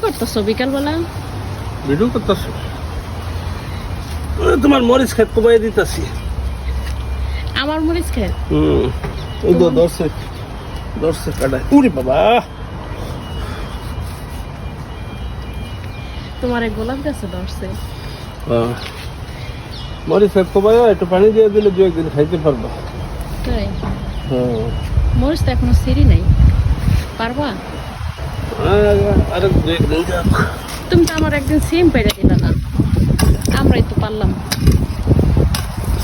করতেছো বিকালবেলা? ভিডিও করতেছ? তোমার মরিচ খেত কমাই দিতেছি। আমার মরিচ খেত? হুম তো ধরছে ধরছে কাটায়। উরে বাবা। তোমার এক গোলাপ গাছে হ্যাঁ। মরিচ খেত কমাই একটু পানি দিয়ে দিলে দু একদিন খাইতে পারবা। তাই? মরিচ তো এখনও সিঁড়ি নাই। পারবা আর- আর দু একদিন যাক তুমি তো আমার একদিন সিম পেড়ে দিলা না। আমরাই তো পারলাম।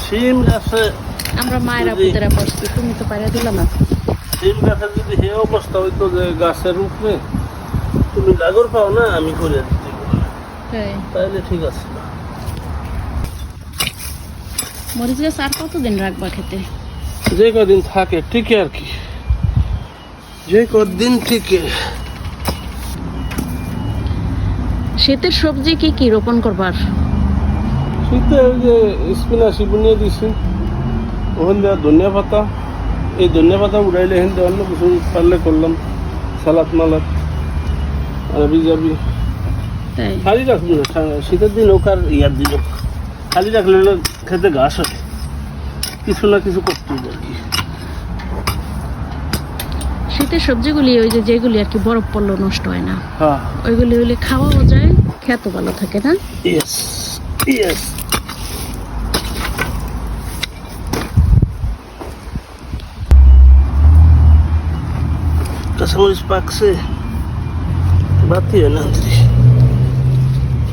সিম গাছে আমরা মায়েরা পুতেরা পড়ছি তুমি তো পাইরা দিলা না। সিম গাছের যদি হে অবস্থা হইতো যে গাছের উপরে তুমি লাগর পাও না আমি করে দিতে তাহলে ঠিক আছে। মরিচ গাছ আর কতদিন রাখবা খেতে? যে কদিন থাকে টিকে আর কি। যে কদিন টিকে। শীতের সবজি কি কি রোপণ করবার শীতে ওই যে স্পিনাশি বুনিয়ে দিছি ওখান দেওয়া ধনিয়া পাতা। এই ধনিয়া পাতা উড়াইলে এখান দিয়ে অন্য কিছু পারলে করলাম সালাদ মালাদ আর বিজাবি। খালি রাখব না শীতের দিন হোক আর ইয়ার দিন হোক। খালি রাখলে হলো খেতে ঘাস হয়। কিছু না কিছু করতে হবে আর কি। শীতের সবজিগুলি ওই যে যেগুলি আর কি বরফ পড়ল নষ্ট হয় না। হ্যাঁ। ওইগুলি হইলে খাওয়াও যায় খেত ভালো থাকে না? ইয়েস ইয়েস কাঁচামরিচ পাকছে। বাতি হয় না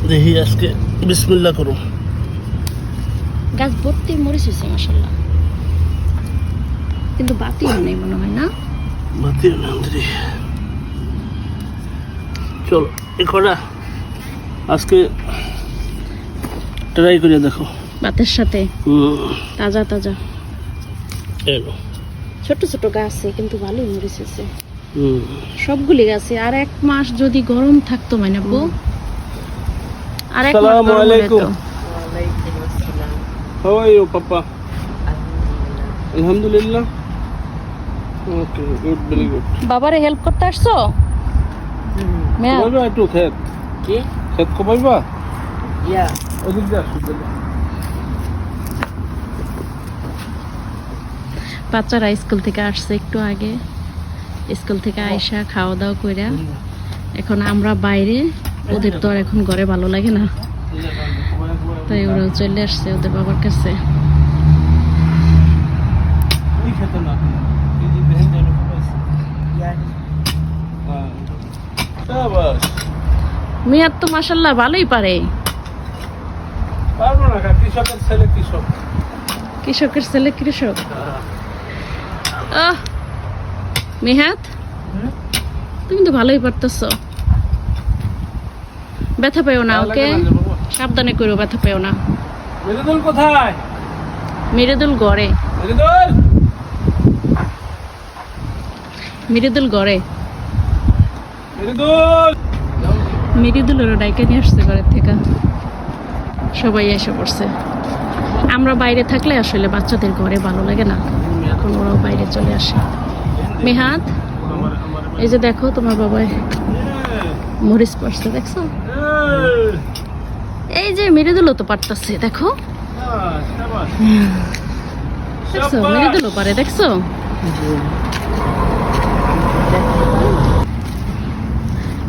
দেখি আজকে বিসমিল্লা করুন গাছ ভর্তি মরিচ হয়েছে মাসাল্লাহ কিন্তু বাতি নেই মনে হয় না? বাতি হয় না চলো এ কটা? আজকে ট্রাই করে দেখো। ভাতের সাথে। তাজা তাজা। এলো ছোট ছোট গাছে কিন্তু ভালোই মরিচ সবগুলি গাছে আর এক মাস যদি গরম থাকতো মানে বউ আর এক মাস গরম হলে তো How are you, Papa? Alhamdulillah. Okay, good, very good. বাবারে হেল্প করতে আসছো? একটু খেত কি? খেত কমাইবা? ইয়া ওদিক দিয়ে আসো বাচ্চারা স্কুল থেকে আসছে একটু আগে। স্কুল থেকে আইসা খাওয়া দাওয়া কইরা এখন আমরা বাইরে। ওদের তো আর এখন ঘরে ভালো লাগে না। তাই ওরাও চলে আসছে ওদের বাবার কাছে। ওই হ্যাঁ। মেয়ার তো মাসাল্লাহ ভালোই পারে। পারব কৃষকের ছেলে কৃষক। আহ মেহাত? তুমি তো ভালোই পারতেছ। ব্যথা পেও না ওকে? সাবধানে করো ব্যথা পেও না। মেজেদুল কোথায়? মিরেদুল গড়ে। মিরেদুল! গড়ে। মিরিদুলেরও ডাইকে নিয়ে আসছে ঘরের থেকে। সবাই এসে পড়ছে। আমরা বাইরে থাকলে আসলে বাচ্চাদের ঘরে ভালো লাগে না। এখন ওরাও বাইরে চলে আসে। মেহাত এই যে দেখো তোমার বাবাই মরিচ পড়ছে, দেখছ? এই যে মিরিদুলও তো পারতাছে দেখো? দেখছ? মিরিদুলও পারে দেখছ?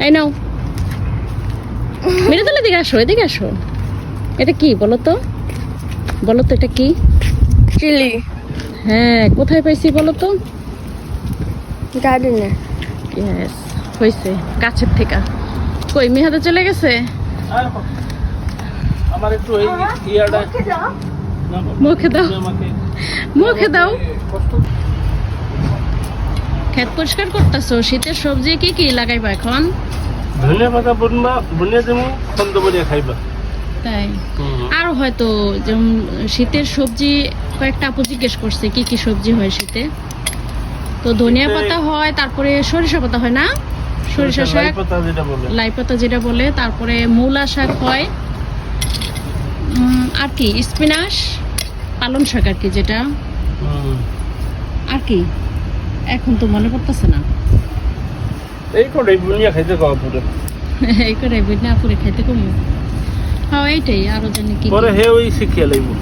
এই নাও। মিরিদুল এদিকে আসো এদিকে আসো। এটা কি বলো তো? বলো তো এটা কি? চিলি। হ্যাঁ কোথায় পাইছি বলো তো? গার্ডেনে ইয়েস হয়েছে গাছের থেকে। কই মেহাতে চলে গেছে? আমার একটু এই ইয়াটা মুখে দাও। মুখে দাও। ক্ষেত পরিষ্কার করতেছো শীতের সবজি কি কি লাগাইবা এখন? ধনিয়া পাতা বনবা বনিয়া দেবো খন্দ বনিয়া খাইবা। তাই। আরও হয়তো যেমন শীতের সবজি কয়েকটা আপু জিজ্ঞেস করছে কি কি সবজি হয় শীতে? তো ধনিয়া পাতা হয় তারপরে সরিষা পাতা হয় না? সরিষা শাক লাই পাতা যেটা বলে তারপরে মূলা শাক হয়। আর কি স্পিনাশ পালং শাক আর কি যেটা। আর কি এখন তো মনে পড়তেছে না। এই করে বনিয়া খাইতে পুরো। এই করে বিনা পুরে খাইতে কমু। হ্যাঁ এইটাই আরও জানি কি। পরে হে ওই শিখিয়ে লাগবো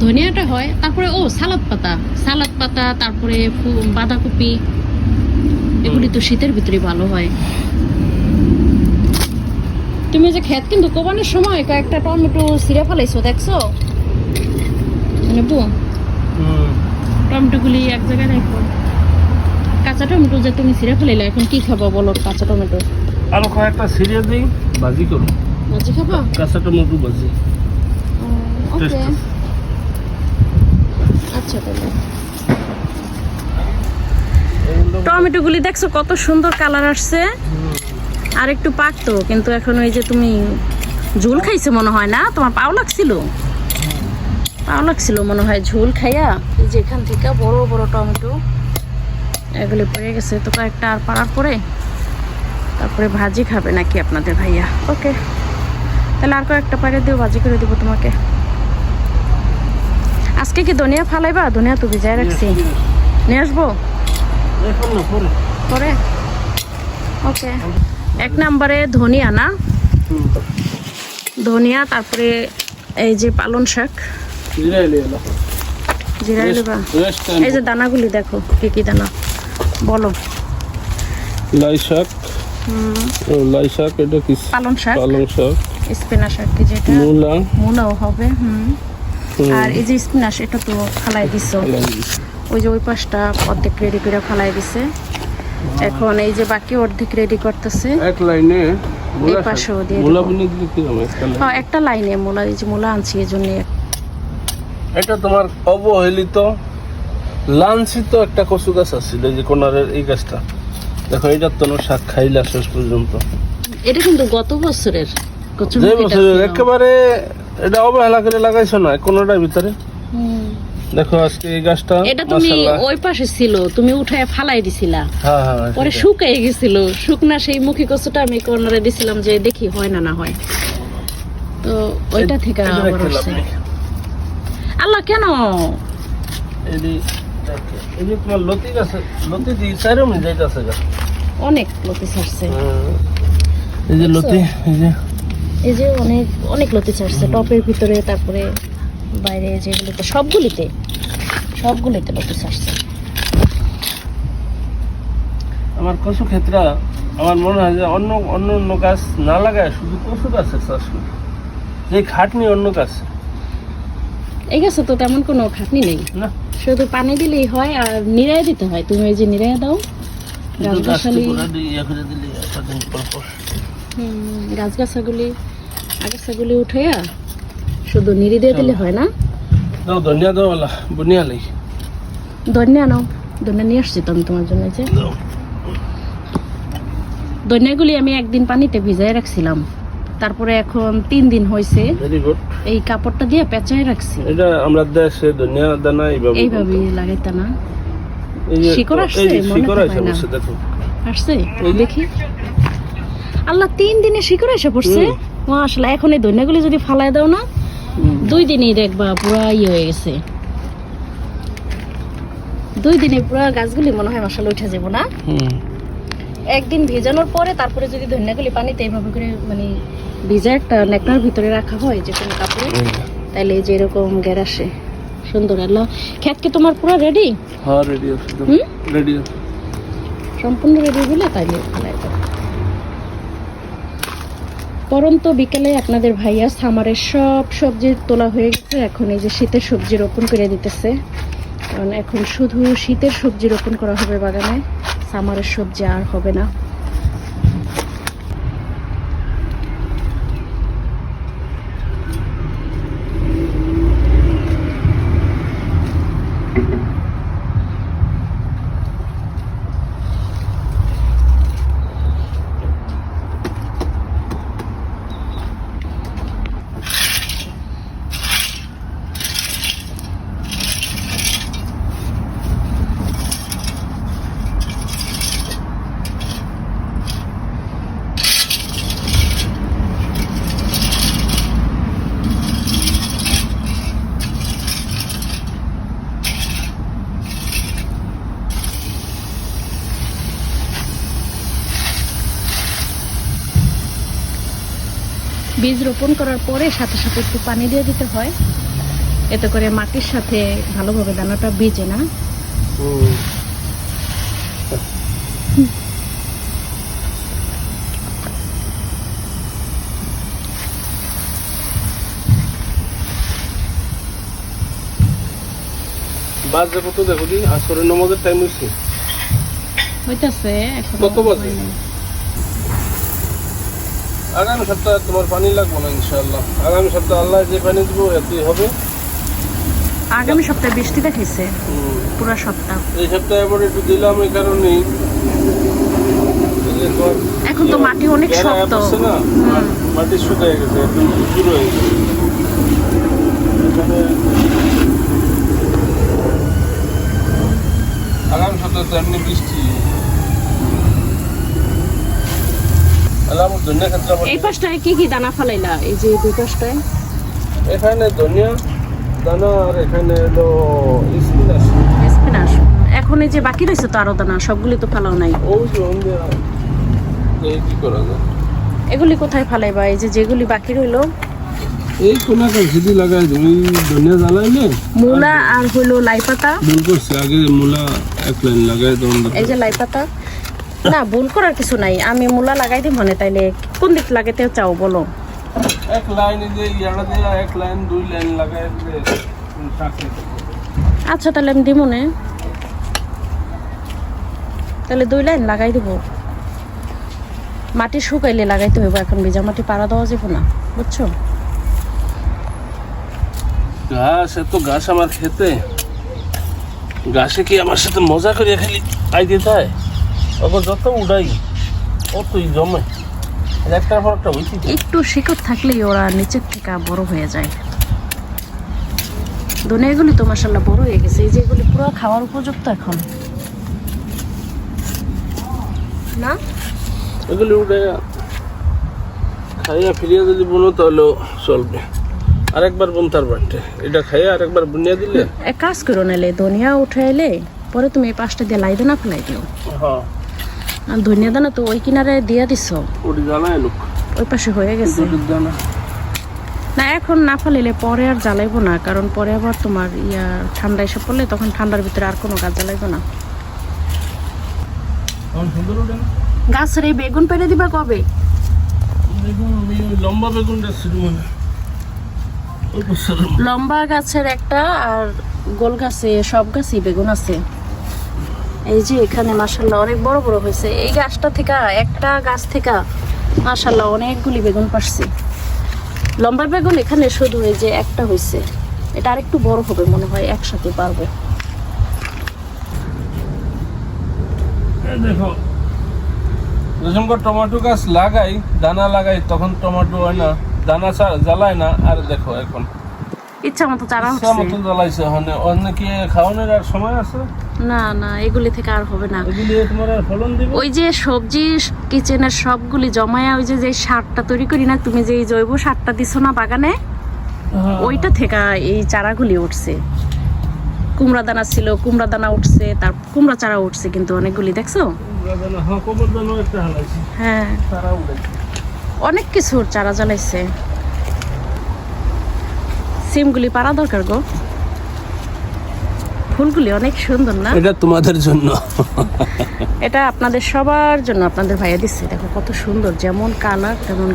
ধনিয়াটা হয় তারপরে ও সালাদ পাতা। সালাদ পাতা তারপরে বাঁধাকপি। এগুলি তো শীতের ভিতরে ভালো হয়। তুমি যে খেত কিন্তু কোবানোর সময় কয়েকটা টমেটো সিরে ফেলাইছো দেখছ? নেবু টমেটো গুলি এক জায়গায় রাখো কাঁচা টমেটো যে তুমি সিরে ফেলাইলে এখন কি খাব বলো কাঁচা টমেটো? আরও কয়েকটা সিরিয়াল দিই ভাজি করো ভাজি খাব? কাঁচা টমেটো ভাজি। ওকে আচ্ছা তাহলে টমেটো গুলি দেখছ কত সুন্দর কালার আসছে? আর একটু পাকতো কিন্তু এখন ওই যে তুমি ঝোল খাইছে মনে হয় না? তোমার পাও লাগছিল? পাও লাগছিল মনে হয় ঝোল খাইয়া? এই যে এখান থেকে বড় বড় টমেটো। এগুলি পড়ে গেছে তো কয়েকটা আর পাড়ার পরে তারপরে ভাজি খাবে নাকি আপনাদের ভাইয়া? ওকে। তাহলে আর কয়েকটা পাড়ে দিও ভাজি করে দিব তোমাকে। আজকে কি ধনিয়া ফালাইবা? ধনিয়া তো ভিজায় রাখছি। নিয়ে আসব? পরে। ওকে। এক নম্বরে ধনিয়া না? ধনিয়া তারপরে এই যে পালন শাক। লেবা এই যে দানাগুলি দেখো কি কি দানা। বলো। লাই শাক। হুম, লাই শাক এটা কি? পালন শাক। পালং শাক। স্পিনাচ শাক কি যেটা। মূলা। মুনাও হবে হুম। আর এই যে স্পিনাচ এটা তো ফালাই দিছ। ওই যে ওই পাশটা অর্ধেক রেডি করে ফালাই দিছে। এখন এই যে বাকি অর্ধেক রেডি করতেছে। এক লাইনে মূলা পাশেও দিয়ে মূলা দেবো। দিলে কি হবে? একটা হ্যাঁ একটা লাইনে মূলা এই যে মূলা আনছি এই জন্য এটা তোমার অবহেলিত লাঞ্ছিত একটা কচু গাছ আছিল যে কোনারের এই গাছটা। দেখো এটার তো শাক খাইলা শেষ পর্যন্ত। এটা কিন্তু গত বছরের কচুর যে মুখিটা বছর ছিল। একেবারে এটা অবহেলা করে লাগাইছো না কোনোটার ভিতরে? দেখো আজকে এই গাছটা এটা তুমি ওই পাশে ছিল তুমি উঠায় ফালাই দিছিলা। হ্যাঁ হ্যাঁ পরে সেটাই। শুকাই গেছিল। শুকনা সেই মুখী কচুটা আমি কর্নারে দিছিলাম যে দেখি হয় না না হয়। তো ওইটা থেকে আবার। আল্লাহ কেন? এই যে তোমার লতি গাছে লতি দি চাইরো মিনিট যাইতাছে গা? অনেক লতি ছাড়ছে। হ্যাঁ। এই যে লতি এই যে। এই যে অনেক অনেক লতি ছাড়ছে। টপের ভিতরে তারপরে বাইরে যেগুলোতে সবগুলিতে সবগুলিতে লতি ছাড়ছে। আমার কচু ক্ষেত্রা আমার মনে হয় যে অন্য অন্য অন্য গাছ না লাগায় শুধু কচু গাছের চাষ করি। যে খাটনি অন্য গাছ। এই গাছে তো তেমন কোনো খাটনি নেই। না। শুধু পানি দিলেই হয় আর নিরাই দিতে হয়। তুমি ওই যে নিরাই দাও ইয়ে। হুম, গাছগাছাগুলি আগাছাগুলি উঠাইয়া শুধু নিরি দিয়ে দিলে হয় না? দাও ধনিয়া দাও ওলা বুনিয়া লাই। ধনিয়া নাও ধনিয়া নিয়ে আসছি তো আমি তোমার জন্য যে। ধনিয়াগুলি আমি একদিন পানিতে ভিজাই রাখছিলাম। তারপরে এখন তিন দিন হয়েছে এই কাপড়টা দিয়ে পেঁচাই রাখছি। এটা আমরা দেশে ধনিয়া দানা এইভাবে এইভাবে লাগাইতা না। শিকড় আসছে? শিকড় না। বসে দেখো। আসছে? দেখি। আল্লাহ তিন দিনে শিকড় এসে পড়ছে। আসলে এখন এই ধনিয়াগুলি যদি ফালাই দাও না দুই দিনেই দেখবা পুরা ইয়ে হয়ে গেছে। দুই দিনে পুরা গাছগুলি মনে হয় মশালা উঠে যাব না? হুম। একদিন ভেজানোর পরে তারপরে যদি ধনিয়াগুলি পানিতে এইভাবে করে মানে ভিজা একটা নেকড়ার ভিতরে রাখা হয় যে কোনো কাপড়ে তাহলে যে এরকম গ্যার আসে। সুন্দর আল্লাহ। খেত কি তোমার পুরো রেডি হ্যাঁ রেডি রেডি সম্পূর্ণ রেডি হলে তাইলে ফেলাই পরন্ত বিকেলে আপনাদের ভাইয়া সামারের সব সবজি তোলা হয়ে গেছে। এখন এই যে শীতের সবজি রোপণ করে দিতেছে। কারণ এখন শুধু শীতের সবজি রোপণ করা হবে বাগানে। সামারের সবজি আর হবে না। বীজ রোপণ করার পরে সাথে সাথে একটু পানি দিয়ে দিতে হয় এতে করে মাটির সাথে ভালোভাবে দানাটা ভিজে না হুম। বাজে কত দেখো আসরের নামাজের টাইম হয়েছে হইতাছে এখন কত বাজে? আগামী সপ্তাহে তোমার পানি লাগবে না ইনশাআল্লাহ। আগামী সপ্তাহে আল্লাহ যে পানি দেবো এতেই হবে। আগামী সপ্তাহে বৃষ্টি দেখাইছে। পুরো সপ্তাহ। এই সপ্তাহে এবার একটু দিলাম এই তোমার এখন তো মাটি অনেক বেড়া শক্ত। না মাটি শুকিয়ে গেছে একদম হয়ে গেছে। আগামী সপ্তাহে তো এমনি বৃষ্টি আলাম ধনিয়া ক্ষেত্রে আবার এই পাশটায় কি কি দানা ফালাইলা? এই যে দুই পাশটায়? এখানে ধনিয়া দানা আর এখানে হলো স্পিনাচ। এখন এই যে বাকি রয়েছে তো আরও দানা সবগুলি তো ফালাও নাই। এই কি করা যায়? এগুলি কোথায় ফালাইবা? এই যে যেগুলি বাকি রইল? এই কোনা কাল সিধি লাগাই তুমি ধনিয়া জ্বালাইলে মূলা আর হইল লাই পাতা। ভুল করছে আগে মূলা এক লাইন লাগাই তখন এই যে লাই পাতা। না ভুল করার কিছু নাই। আমি মূলা লাগাই দিই মনে তাইলে কোন দিক লাগাইতে চাও বলো? এক লাইন দেয়া এক লাইন দুই লাইন লাগাই আচ্ছা তাহলে আমি দিব মনে তাহলে দুই লাইন লাগাই দিব। মাটি শুকাইলে লাগাইতে হইব এখন ভিজা মাটি পাড়া দেওয়া যাব না বুঝছ? ঘাস এত ঘাস আমার খেতে। ঘাসে কি আমার সাথে মজা করিয়া খালি আই দিতে হয় যত উড়াই অতই জমে। একটার পর একটা হইতে একটু শিকড় থাকলেই ওরা নিচের থেকে বড় হয়ে যায়। দুনিয়াগুলি তো মাসাল্লাহ বড় হয়ে গেছে। এই যে এগুলি পুরো খাওয়ার উপযুক্ত এখন। না? এগুলি উঠে খাইয়া ফিরিয়া যদি বনো তাহলেও চলবে। আরেকবার বোন তার বাড়তে। এটা খাইয়া আরেকবার বুনিয়া দিলে? এক কাজ করো নালে ধনিয়া উঠে এলে পরে তুমি এই পাশটা দিয়ে লাই দানা ফেলাই দিও। হ্যাঁ। আর ধনিয়া দানা তো ওই কিনারে দিয়ে দিছ? ওই পাশে হয়ে গেছে। না এখন না ফালিলে পরে আর জ্বালাইবো না কারণ পরে আবার তোমার ইয়া ঠান্ডা এসে পড়লে তখন ঠান্ডার ভিতরে আর কোনো গাছ জ্বালাইবো না। গাছের এই বেগুন পেরে দিবা কবে? লম্বা বেগুনটা। লম্বা গাছের একটা আর গোল গাছে সব গাছই বেগুন আছে। এই যে এখানে মাসাল্লাহ অনেক বড় বড় হয়েছে। এই গাছটা থেকে, একটা গাছ থেকে মাসাল্লাহ অনেকগুলি বেগুন পারছি লম্বা বেগুন এখানে শুধু এই যে একটা হয়েছে। এটা আরেকটু বড় হবে মনে হয়, একসাথে পারব। দেখো, যখন টমেটো গাছ লাগাই, দানা লাগাই, তখন টমেটো হয় না, দানা জ্বালায় না, আর দেখো এখন। ইচ্ছা মতো চারা ইচ্ছা হচ্ছে। মতো জ্বালাইছে ওখানে অন্য কি খাওয়ানোর আর সময় আছে? না না এগুলি থেকে আর হবে না। ওই যে সবজি কিচেনের সবগুলি জমায়া ওই যে যে সারটা তৈরি করি না তুমি যে জৈব সারটা দিছো না বাগানে হ্যাঁ। ওইটা থেকে এই চারাগুলি উঠছে। কুমড়া দানা ছিল কুমড়া দানা উঠছে তার কুমড়া চারা উঠছে কিন্তু অনেকগুলি দেখছ? হ্যাঁ হ্যাঁ। অনেক কিছুর চারা জ্বালাইছে। সিমগুলি পারা দরকার গো। ফুলগুলি অনেক সুন্দর না? এটা তোমাদের জন্য। এটা আপনাদের সবার জন্য আপনাদের ভাইয়া দিচ্ছে দেখো কত সুন্দর যেমন কালার তেমন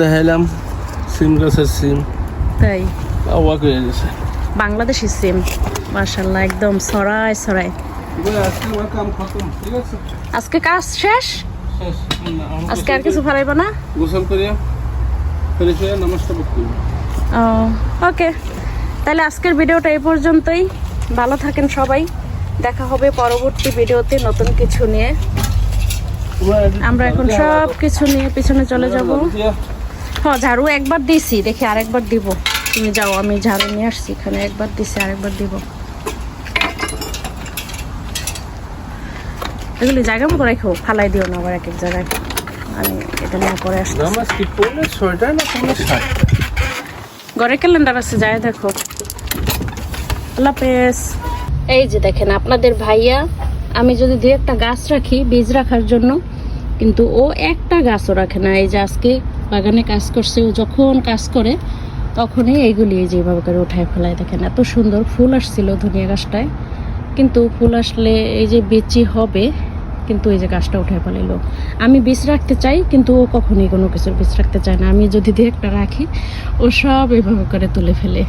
দেখাইলাম সিম গাছের সিম। তাই? অবাক হয়ে গেছে বাংলাদেশি সিম মার্শাল্লাহ একদম ছড়ায় ছড়ায় আজকে কাজ শেষ? শেষ আজকে আর কিছু ফারাইবা না? গোসল করিয়া নামাজটা পড়তে হবে। ওকে তাহলে আজকের ভিডিওটা এই পর্যন্তই। ভালো থাকেন সবাই। দেখা হবে পরবর্তী ভিডিওতে নতুন কিছু নিয়ে। আমরা এখন সব কিছু নিয়ে পিছনে চলে যাব। হ্যাঁ ঝাড়ু একবার দিছি। দেখি আরেকবার দিব। তুমি যাও, আমি ঝাড়ু নিয়ে আসছি এখানে। একবার দিছি, আরেকবার দিব। এগুলি জায়গা মতো রেখো, ফালাই দিও না আবার এক এক জায়গায়। আমি এটা নিয়ে পরে আসছি নামাজ কি পড়লে ছয়টায় না পড়লে সাতটা ঘরে ক্যালেন্ডার আছে যায় দেখো। আল্লাহ এই যে দেখেন, আপনাদের ভাইয়া, আমি যদি দু একটা গাছ রাখি, বীজ রাখার জন্য, কিন্তু ও একটা গাছও রাখে না। এই যে আজকে বাগানে কাজ করছে, ও যখন কাজ করে, তখনই এইগুলি এই যে এভাবে করে উঠায় ফেলায়। দেখেন, এত সুন্দর ফুল আসছিল ধনিয়া গাছটায়। কিন্তু ফুল আসলে এই যে বেচি হবে কিন্তু এই যে গাছটা উঠে ফেলিল আমি বীজ রাখতে চাই, কিন্তু ও কখনই কোনো কিছুর বীজ রাখতে চায় না। আমি যদি দু একটা রাখি, ও সব এভাবে করে তুলে ফেলে।